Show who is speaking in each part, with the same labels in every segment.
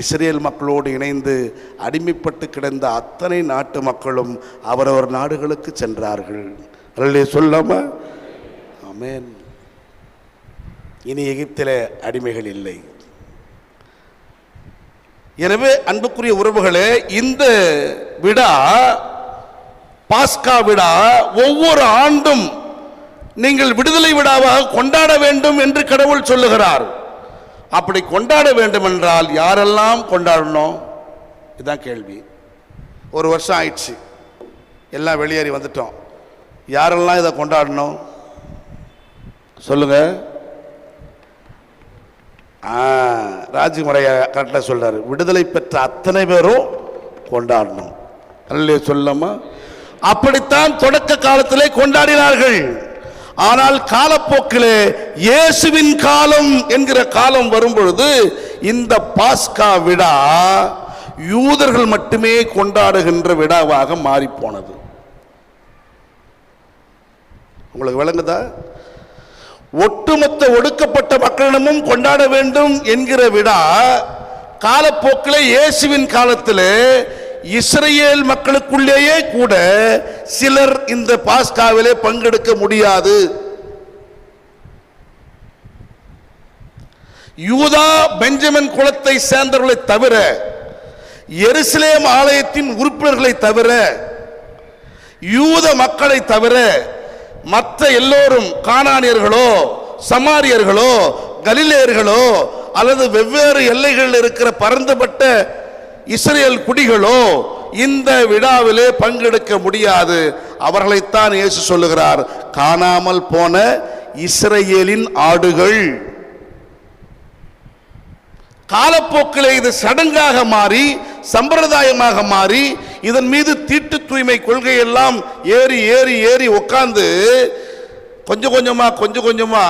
Speaker 1: Israel மக்களோடு இணைந்து அடிமைப்பட்டு கிடந்த அத்தனை நாட்டு மக்களும் அவரவர் நாடுகளுக்கு சென்றார்கள். அல்லே சொல்லாமா? ஆமேன். இனி எகிப்திலே அடிமைகள் இல்லை. எனவே அன்புக்குரிய உறவுகளே இந்த விடா பாஸ்கா விடா ஒவ்வொரு ஆண்டும் நீங்கள் விடுதலை விழாவாக கொண்டாட வேண்டும் என்று கடவுள் சொல்லுகிறார். அப்படி கொண்டாட வேண்டும் என்றால் யாரெல்லாம் கொண்டாடணும்? இதுதான் கேள்வி. ஒரு வருஷம் ஆயிடுச்சு. எல்லாம் வெளியேறி வந்துட்டோம். யாரெல்லாம் இதை கொண்டாடணும்? சொல்லுங்க. ஆ கரெக்டாக சொல்றாரு. விடுதலை பெற்ற அத்தனை பேரும் கொண்டாடணும். அல்லே சொல்லமா அப்படித்தான் தொடக்க காலத்திலே கொண்டாடினார்கள். ஆனால் காலப்போக்கிலே இயேசுவின் காலம் என்கிற காலம் வரும்பொழுது இந்த பாஸ்கா விழா யூதர்கள் மட்டுமே கொண்டாடுகின்ற விழாவாக மாறி போனது உங்களுக்கு விளங்குதா? ஒட்டுமொத்த ஒடுக்கப்பட்ட மக்களிடமும் கொண்டாட வேண்டும் என்கிற விழா காலப்போக்கில் இயேசுவின் காலத்தில் இஸ்ரேல் மக்களுக்குள்ளேயே கூட சிலர் இந்த பாஸ்காவிலே பங்கெடுக்க முடியாது. யூதா பெஞ்சமின் குலத்தை சேர்ந்தவர்களை தவிர எருசலேம் ஆலயத்தின் உறுப்பினர்களை தவிர யூத மக்களை தவிர மற்ற எல்லோரும் காணானியர்களோ சமாரியர்களோ கலிலேயர்களோ அல்லது வெவ்வேறு எல்லைகளில் இருக்கிற பரந்துபட்ட இஸ்ரேல் குடிகளோ இந்த விழாவிலே பங்கெடுக்க முடியாது. அவர்களைத்தான் இயேசு சொல்லுகிறார் காணாமல் போன இஸ்ரேலின் ஆடுகள். காலப்போக்கில் இது சடங்காக மாறி சம்பிரதாயமாக மாறி இதன் மீது தீட்டு தூய்மை கொள்கை எல்லாம் ஏறி ஏறி ஏறி உட்கார்ந்து கொஞ்சம் கொஞ்சமா கொஞ்சம் கொஞ்சமா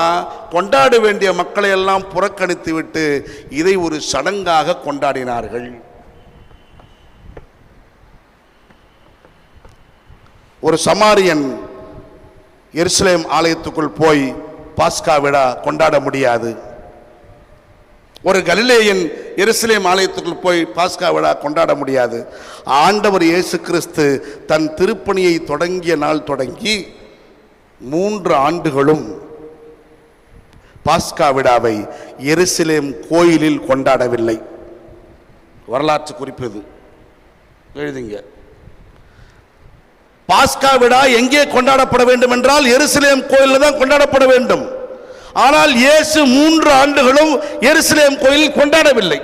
Speaker 1: கொண்டாட வேண்டிய மக்களை எல்லாம் புறக்கணித்து விட்டு இதை ஒரு சடங்காக கொண்டாடினார்கள். ஒரு சமாரியன் எருசலேம் ஆலயத்துக்குள் போய் பாஸ்கா விழா கொண்டாட முடியாது. ஒரு கலிலேயன் எருசலேம் ஆலயத்துக்குள் போய் பாஸ்கா விழா கொண்டாட முடியாது. ஆண்டவர் இயேசு கிறிஸ்து தன் திருப்பணியை தொடங்கிய நாள் தொடங்கி மூன்று ஆண்டுகளும் பாஸ்கா விழாவை எருசலேம் கோயிலில் கொண்டாடவில்லை. வரலாற்று குறிப்பு இது. எழுதுங்க. பாஸ்கா விழா எங்கே கொண்டாடப்பட வேண்டும் என்றால் எருசலேம் கோயிலில் தான் கொண்டாடப்பட வேண்டும். ஆனால் இயேசு மூன்று ஆண்டுகளும் எருசலேம் கோயில் கொண்டாடவில்லை.